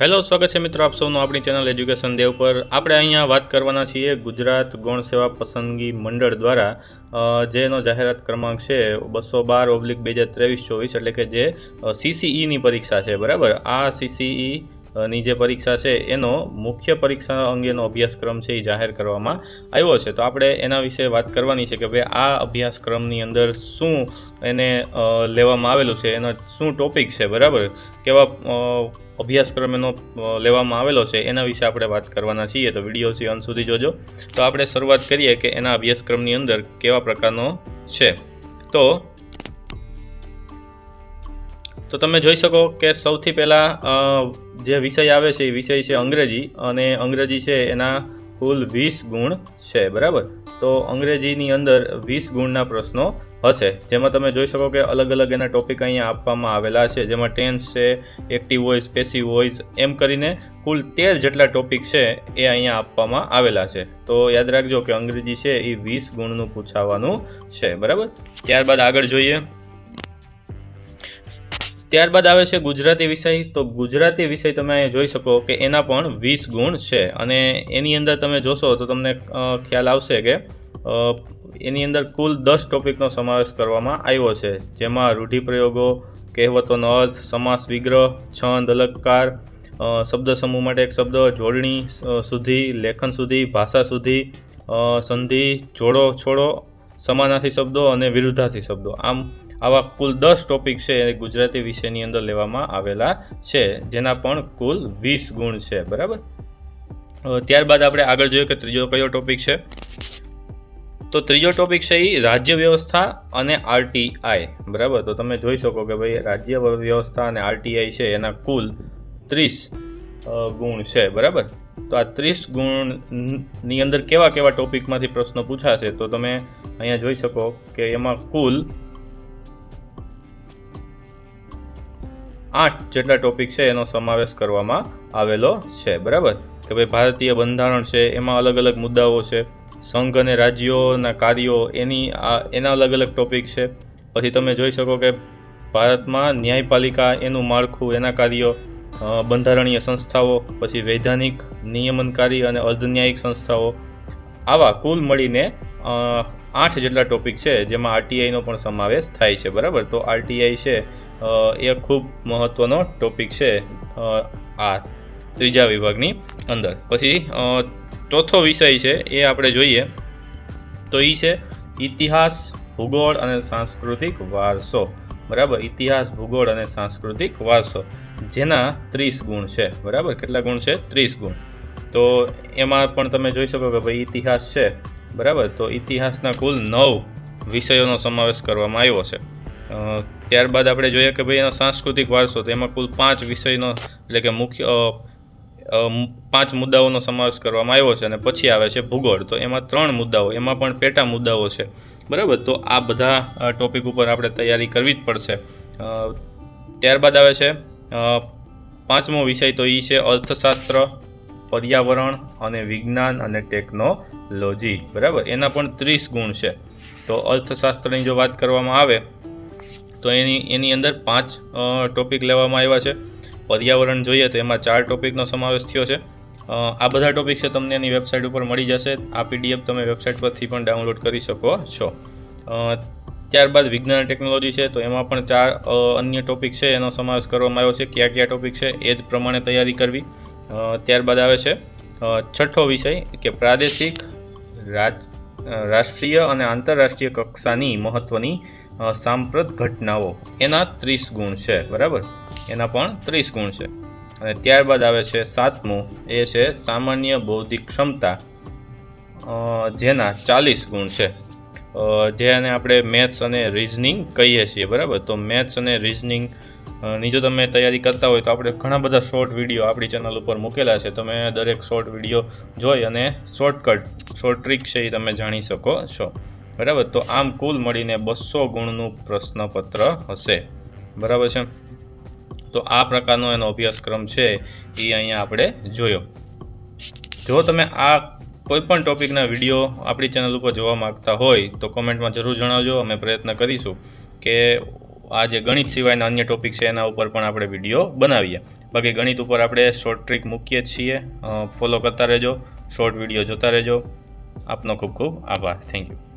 Hello, સ્વાગત છે મિત્રો આપ સૌનું આપણી ચેનલ એજ્યુકેશન દેવ પર. આપણે અહીંયા વાત કરવાના છીએ ગુજરાત ગૌણ સેવા પસંદગી મંડળ દ્વારા જેનો જાહેરાત ક્રમાંક છે બસો બાર ઓબ્લિક બે હજાર ત્રેવીસ ચોવીસ, એટલે કે જે સીસીઈની પરીક્ષા છે, બરાબર? આ સીસીઈ ની જે પરીક્ષા છે એનો મુખ્ય પરીક્ષા અંગેનો અભ્યાસક્રમ છે એ જાહેર કરવામાં આવ્યો છે. તો આપણે એના વિશે વાત કરવાની છે કે ભાઈ આ અભ્યાસક્રમની અંદર શું એને લેવામાં આવેલું છે, એનો શું ટોપિક છે, બરાબર? કેવા અભ્યાસક્રમ એનો લેવામાં આવેલો છે, એના વિશે આપણે વાત કરવાના છીએ, તો વીડિયો છે અંત સુધી જોજો. તો આપણે શરૂઆત કરીએ કે એના અભ્યાસક્રમની અંદર કેવા પ્રકારનો છે. તો તો તમે જોઈ શકો કે સૌથી પહેલાં જે વિષય આવે છે, એ વિષય છે અંગ્રેજી, અને અંગ્રેજી છે એના કુલ વીસ ગુણ છે, બરાબર? તો અંગ્રેજીની અંદર વીસ ગુણના પ્રશ્નો હશે. જેમાં તમે જોઈ શકો કે અલગ અલગ એના ટોપિક અહીંયા આપવામાં આવેલા છે. જેમાં ટેન્સ છે એક્ટિવ વોઇસ પેસિવ વોઇસ એમ કરીને કુલ તેર જેટલા ટોપિક છે એ અહીંયા આપવામાં આવેલા છે. તો યાદ રાખજો કે અંગ્રેજી છે એ વીસ ગુણનું પૂછાવાનું છે. બરાબર? ત્યારબાદ આગળ જોઈએ. ત્યારબાદ આવે છે ગુજરાતી વિષય. તો ગુજરાતી વિષય તમે જોઈ શકો કે એના પણ વીસ ગુણ છે. અને એની અંદર તમે જોશો તો તમને ખ્યાલ આવશે કે એની અંદર કુલ દસ ટોપિકનો સમાવેશ કરવામાં આવ્યો છે. જેમાં રૂઢિપ્રયોગો, કહેવતોનો અર્થ, સમાસ વિગ્રહ, છંદ, અલંકાર શબ્દ સમૂહ માટે એક શબ્દ, જોડણી સુધી, લેખન સુધી, ભાષા સુધી સંધિ, જોડો, છોડો, સમાનાર્થી શબ્દો અને વિરુદ્ધાર્થી શબ્દો. આમ, આવા કુલ દસ ટોપિક છે એ ગુજરાતી વિષયની અંદર લેવામાં આવેલા છે, જેના પણ કુલ વીસ ગુણ છે. બરાબર? ત્યારબાદ આપણે આગળ જોઈએ કે ત્રીજો કયો ટોપિક છે? તો ત્રીજો ટોપિક છે એ રાજ્ય વ્યવસ્થા અને આરટીઆઈ બરાબર? તો તમે જોઈ શકો કે ભાઈ રાજ્ય વ્યવસ્થા અને આરટીઆઈ છે, એના કુલ ત્રીસ ગુણ છે, બરાબર? તો આ ત્રીસ ગુણની અંદર કેવા કેવા ટોપિકમાંથી પ્રશ્નો પૂછાશે, તો તમે અહીંયા જોઈ શકો કે એમાં કુલ આઠ જેટલા ટોપિક છે એનો સમાવેશ કરવામાં આવેલો છે, બરાબર? કે ભાઈ ભારતીય બંધારણ છે, એમાં અલગ અલગ મુદ્દાઓ છે. સંઘ અને રાજ્યોના કાર્યો એની આ, એના અલગ અલગ ટોપિક છે. પછી તમે જોઈ શકો કે ભારતમાં ન્યાયપાલિકા એનું માળખું, એના કાર્યો બંધારણીય સંસ્થાઓ, પછી વૈધાનિક નિયમનકારી અને અર્ધન્યાયિક સંસ્થાઓ, આવા કુલ મળીને આઠ જેટલા ટોપિક છે, જેમાં આરટીઆઈનો પણ સમાવેશ થાય છે, બરાબર? તો આરટીઆઈ છે એ ખૂબ મહત્ત્વનો ટોપિક છે આ ત્રીજા વિભાગની અંદર. પછી ચોથો વિષય છે, એ આપણે જોઈએ. તો એ છે ઇતિહાસ, ભૂગોળ અને સાંસ્કૃતિક વારસો. બરાબર? ઇતિહાસ, ભૂગોળ અને સાંસ્કૃતિક વારસો. જેના ત્રીસ ગુણ છે. બરાબર? કેટલા ગુણ છે? ત્રીસ ગુણ. તો એમાં પણ તમે જોઈ શકો કે ભાઈ ઇતિહાસ છે. બરાબર? તો ઇતિહાસના કુલ નવ વિષયોનો સમાવેશ કરવામાં આવ્યો છે. ત્યારબાદ આપણે જોઈએ કે ભાઈ એનો સાંસ્કૃતિક વારસો, તો એમાં કુલ પાંચ વિષયનો, એટલે કે મુખ્ય પાંચ મુદ્દાઓનો સમાવેશ કરવામાં આવ્યો છે અને પછી આવે છે ભૂગોળ. તો એમાં ત્રણ મુદ્દાઓ, એમાં પણ પેટા મુદ્દાઓ છે. બરાબર? તો આ બધા ટોપિક ઉપર આપણે તૈયારી કરવી જ પડશે. ત્યારબાદ આવે છે પાંચમો વિષય તો એ છે અર્થશાસ્ત્ર, પર્યાવરણ અને વિજ્ઞાન અને ટેકનોલોજી. બરાબર? એના પણ ત્રીસ ગુણ છે. તો અર્થશાસ્ત્રની જો વાત કરવામાં આવે, તો એની એની અંદર પાંચ ટોપિક લેવામાં આવ્યા છે. પર્યાવરણ જોઈએ તો એમાં ચાર ટોપિકનો સમાવેશ થયો છે. આ બધા ટોપિક છે તમને એની વેબસાઇટ ઉપર મળી જશે. આ પીડીએફ તમે વેબસાઇટ પરથી પણ ડાઉનલોડ કરી શકો છો. ત્યારબાદ વિજ્ઞાન ટેકનોલોજી છે તો એમાં પણ ચાર અન્ય ટોપિક છે એનો સમાવેશ કરવામાં આવ્યો છે. કયા કયા ટોપિક છે એ જ પ્રમાણે તૈયારી કરવી. ત્યારબાદ આવે છે છઠ્ઠો વિષય કે પ્રાદેશિક રાજ રાષ્ટ્રીય અને આંતરરાષ્ટ્રીય કક્ષાની મહત્ત્વની સાંપ્રત ઘટનાઓ. એના ત્રીસ ગુણ છે, બરાબર? એના પણ ત્રીસ ગુણ છે. અને ત્યારબાદ આવે છે સાતમું. એ છે સામાન્ય બૌદ્ધિક ક્ષમતા જેના ચાલીસ ગુણ છે. જેને આપણે મેથ્સ અને રિઝનિંગ કહીએ છીએ, બરાબર? તો મેથ્સ અને રિઝનિંગની જો તમે તૈયારી કરતા હોય તો આપણે ઘણા બધા શોર્ટ વીડિયો આપણી ચેનલ ઉપર મૂકેલા છે. તમે દરેક શોર્ટ વીડિયો જોઈ અને શોર્ટકટ, શોર્ટ ટ્રીક છે એ તમે જાણી શકો છો. બરાબર? તો આમ કુલ મળીને બસો ગુણનું પ્રશ્નપત્ર હશે. બરાબર છે? તો આ પ્રકારનો એનો અભ્યાસક્રમ છે એ અહીંયા આપણે જોયો. જો તમે આ કોઈપણ ટોપિકના વીડિયો આપણી ચેનલ ઉપર જોવા માંગતા હોય તો કોમેન્ટમાં જરૂર જણાવજો. અમે પ્રયત્ન કરીશું કે આ જે ગણિત સિવાયના અન્ય ટોપિક છે એના ઉપર પણ આપણે વીડિયો બનાવીએ. બાકી ગણિત ઉપર આપણે શોર્ટ ટ્રીક મૂકીએ છીએ. ફોલો કરતા રહેજો. શોર્ટ વીડિયો જોતા રહેજો. આપનો ખૂબ ખૂબ આભાર. Thank you.